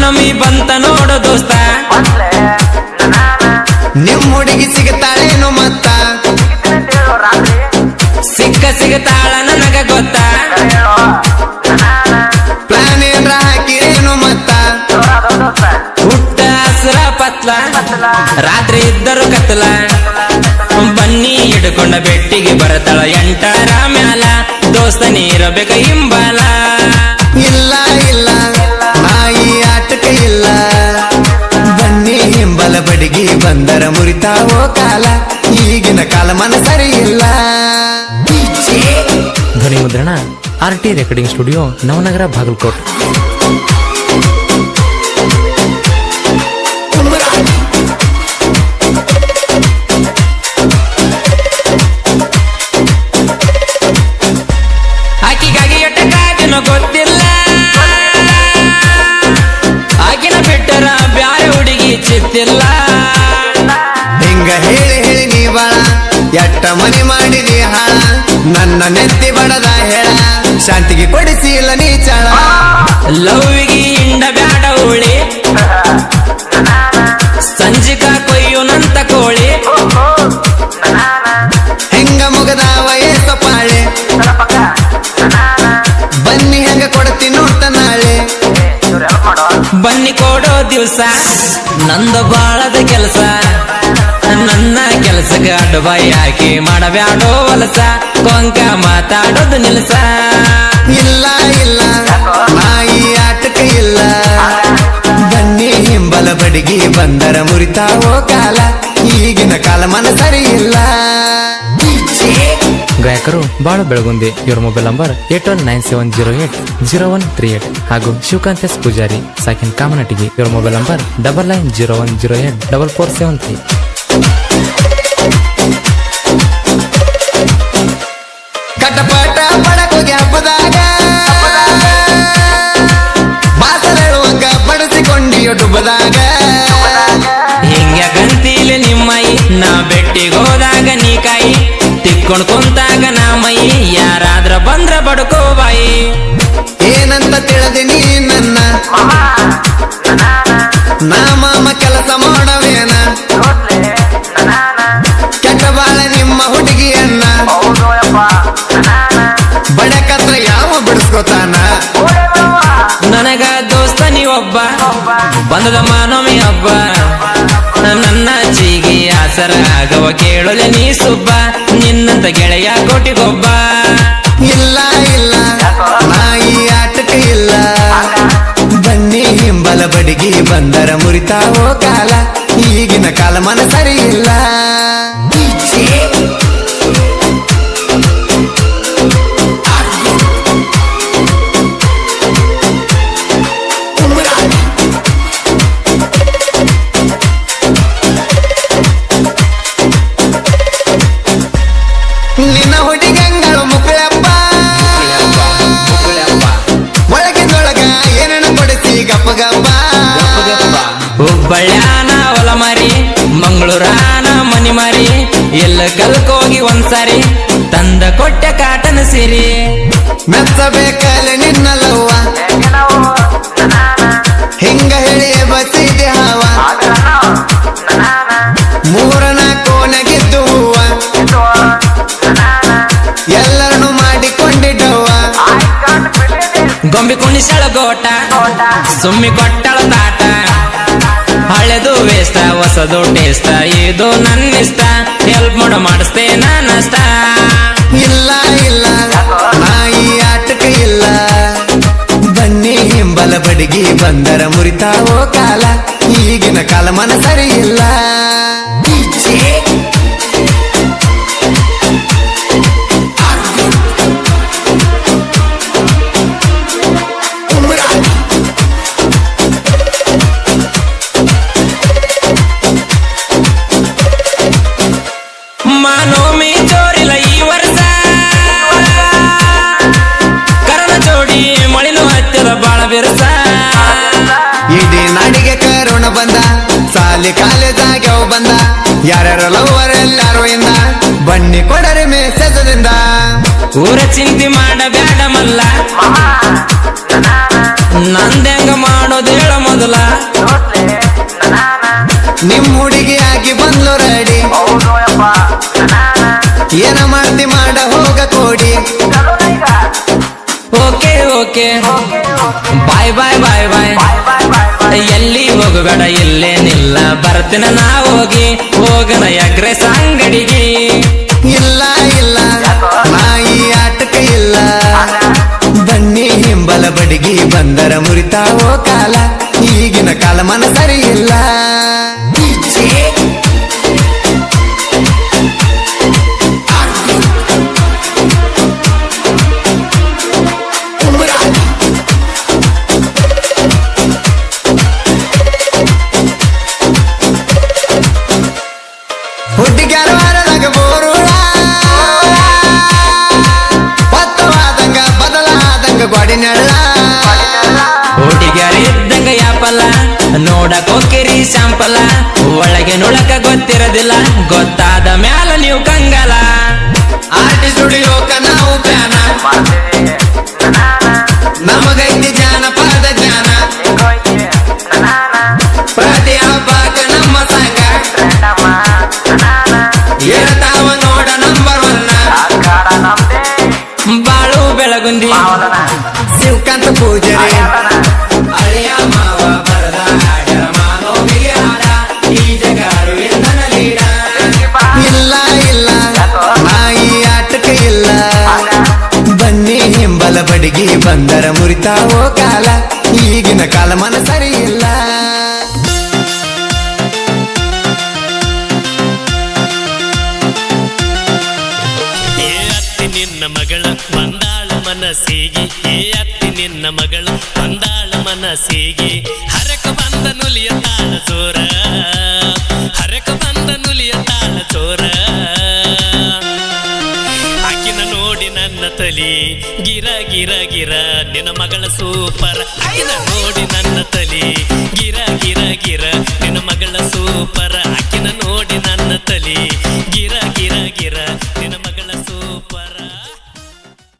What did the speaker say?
ಮಾನಮಿ ಬಂತ ನೋಡು ದೋಸ್ತ. ನಿಮ್ಮ ಹುಡುಗಿ ಸಿಗತಾಳೇನು ಮತ್ತ. ಸಿಕ್ಕ ಸಿಗತಾಳ ನನಗ ಗೊತ್ತ. ಪ್ಲಾನ್ ಏನ್ರ ಹಾಕಿರೇನು ಮತ್ತ. ಹುಟ್ಟ ಹಸ್ರ ಪತ್ಲ. ರಾತ್ರಿ ಇದ್ದರು ಕತ್ಲ ಬನ್ನಿ ಹಿಡ್ಕೊಂಡ ಬೆಟ್ಟಿಗೆ ಬರತಾಳ ಎಂಟರ ಮ್ಯಾಲ. ದೋಸ್ತ ನೀರಬೇಕ ಹಿಂಬಾಲ. ಬಂದರ ಮುರಿತಾವೋ ಕಾಲ, ಈಗಿನ ಕಾಲ ಮನ ಸರಿ ಇಲ್ಲ ಧ್ವನಿ ಮುದ್ರಣ R T recording studio Navanagar Bagalkot. ಬಾಳ ಎಟ್ಟ ಮನೆ ಮಾಡಿದಿ ಹಾಳ. ನನ್ನ ನೆತ್ತಿ ಬಡದ ಹೇಳ ಶಾಂತಿಗೆ ಕೊಡಿಸಿಲ್ಲ ನೀ ಚಳ. ಲವ್ವಿಗೆ ಇಂದ ಬ್ಯಾಡ ಹೋಳಿ. ಸಂಜಿಕ ಕೊಯ್ಯುನಂತ ಕೋಳಿ. ಹೆಂಗ ಮುಗದ ವಯಸ್ಸ ಪಾಳೆ. ಬನ್ನಿ ಹೆಂಗ ಕೊಡ್ತಿ ನೋಡ್ತ ನಾಳೆ. ಬನ್ನಿ ಕೊಡೋ ದಿವಸ ನಂದ ಬಾಳದ ಕೆಲಸ. ಅಡ್ಬಾಯಿ ಹಾಕಿ ಮಾಡಬ್ಯಾಡೋ ವಲಸ ಕೊಂಕ ಮಾತಾಡೋದು ನಿಲ್ಸ. ಇಲ್ಲ ಇಲ್ಲ ಆಯಿ ಆಟಕ ಇಲ್ಲ. ಬನ್ನಿ ಹಿಂಬಲ ಬಡಿಗಿ ಬಂದರ ಮುರಿತಾವೋ ಕಾಲ ಈಗಿನ ಕಾಲ ಮನ ಸರಿ ಇಲ್ಲ. ಗಾಯಕರು ಬಾಳು ಬೆಳಗುಂದಿ ಇವರ mobile number eight one nine seven zero eight zero one three eight ಹಾಗೂ ಶಿವಕಾಂತ್ ಎಸ್ ಪೂಜಾರಿ ಸಾಕಿನ್ ಕಾಮನಟಿಗೆ ಇವರ mobile number double nine zero one zero eight double four seven three. ಡುಬ್ಬದಾಗ ಹಿಂಗ ಗಂತೀಲಿ ನಿಮ್ಮೈ ನಾ ಬೆಟ್ಟಿಗೆ ಹೋದಾಗ ನೀ ಕಾಯಿ ತಿಕ್ಕೊಂಡ್ ಕುಂತಾಗ ನಾ ಮೈ ಯಾರಾದ್ರ ಬಂದ್ರ ಬಡ್ಕೋ ಬಾಯಿ. ಏನಂತ ತಿಳಿದಿನಿ ನನ್ನ? ನೀವೊಬ್ಬ ಬಂದದ ಮಾನವಿ ಹಬ್ಬ ನನ್ನ ಚೀಗಿ ಆಸರ ಆಗವ ಕೇಳಲೆ ನೀ ಸುಬ್ಬ. ನಿನ್ನಂತ ಗೆಳೆಯ ಕೋಟಿಗೊಬ್ಬ. ಇಲ್ಲ ಇಲ್ಲ. ನಾಯಿ ಆಟಕ್ಕೆ ಇಲ್ಲ. ಬನ್ನಿ ಹಿಂಬಲ ಬಡಿಗಿ ಬಂದರ ಮುರಿತಾವೋ ಕಾಲ. ಈಗಿನ ಕಾಲ ಮನ ಗಪ್ಪ ಹುಬ್ಬಳ್ಯಾನ ಹೊಲ ಮಾರಿ ಮಂಗಳೂರಾನ ಮನಿ ಮಾರಿ ಎಲ್ಲ ಕಲ್ಕೋಗಿ ಒಂದ್ಸಾರಿ ತಂದ ಕೊಟ್ಟ ಕಾಟನ ಸಿರಿ. ಮೆಚ್ಚಬೇಕಲ್ಲ ನಿನ್ನ ಗೊಂಬಿ ಕುಣಿಸಳ ಗೋಟ. ಸುಮ್ಮಿ ಕೊಟ್ಟಳ ತಾಟ. ಹಳೆದು ವೇಸ್ತ ಹೊಸದು ಟೇಸ್ಟ. ಇದು ನನ್ನ ಇಷ್ಟ ಹೆಲ್ಪ್ ಮಾಡು ಮಾಡಿಸ್ತೇ ನಷ್ಟ. ಇಲ್ಲ ಇಲ್ಲ. ನಾಯಿ ಆಟಕ ಇಲ್ಲ. ಬನ್ನಿ, ಹಿಂಬಲ ಬಡಿಗಿ ಬಂದರ ಮುರಿತಾವೋ ಕಾಲ. ಈಗಿನ ಕಾಲ ಮನ ಸರಿ ಇಲ್ಲ ಮಾನೋಮಿ ಜೋರಿಲ್ಲ ಈ ವರ್ಷ. ಕರಣ ಜೋಡಿ ಮಳಿಲು ಹತ್ತಿರ ಬಾಳ ಬಿರುಸ. ಇಡೀ ನಾಡಿಗೆ ಕರುಣ ಬಂದ ಸಾಲಿ ಕಾಲೇಜಾಗ್ಯಾವ ಬಂದ ಯಾರ್ಯಾರ ಲವರ್ ಎಲ್ಲಾರು ಇಂದ ಬನ್ನಿ ಕೊಡರೆ ಮೇಸದಿಂದ ಊರ ಚಿಂತೆ ಮಾಡಬೇಡ ಮಲ್ಲ. ನಂದೆಂಗ ಮಾಡೋದು ಹೇಳ ಮೊದಲ. Okay bye bye bye bye. ಎಲ್ಲಿ ಹೋಗಬೇಡ, ಇಲ್ಲೇ ನಿಲ್ಲ. ಬರ್ತೀನ ನಾ ಹೋಗಿ. ಹೋಗನ ಎಗ್ರೆಸ್ ಅಂಗಡಿಗೆ ಇಲ್ಲ ಇಲ್ಲ. ನಾಯಿ ಆಟಕ ಇಲ್ಲ. ಬನ್ನಿ, ಹಿಂಬಲ ಬಡಿಗಿ ಬಂದರ ಮುರಿತಾ ಕಾಲ ನೋಡಕ್ ಹೋಗಿರಿ ಶಾಂಪಲ. ಒಳಗೆ ನುಳಕ ಗೊತ್ತಿರದಿಲ್ಲ. ಗೊತ್ತಾದ ಮ್ಯಾಲ ನೀವು ಮುರಿತಾವೋ ಕಾಲ, ಈಗಿನ ಕಾಲ ಮನ ಸರಿ ಇಲ್ಲ ನಿನ್ನ ಮಗಳ ಬಂದಾಳ ಮನಸ್ಸಿಗೆ, ಏ ಅತ್ತಿ ನಿನ್ನ ಮಗಳ ಬಂದಾಳ ಮನಸ್ಸಿಗೆ. ಹರಕ ಬಂದ ನುಲಿಯ ತಾಳ ಚೋರ ಹರಕ ಬಂದ ನುಲಿಯ ತಾಳ ಚೋರ ಆಕಿನ ನೋಡಿ ನನ್ನ ತಲಿ ಗಿರ ಗಿರ, ನಿನ್ನ ಮಗಳ ಸೂಪರ್. ಅಕ್ಕಿನ ನೋಡಿ ನನ್ನ ತಲಿ, ಗಿರ ಗಿರ ಗಿರ, ನಿನ್ನ ಮಗಳ ಸೂಪರ್. ಅಕ್ಕಿನ ನೋಡಿ ನನ್ನ ತಲಿ, ಗಿರ ಗಿರ ಗಿರ, ನಿನ್ನ ಮಗಳ ಸೂಪರ.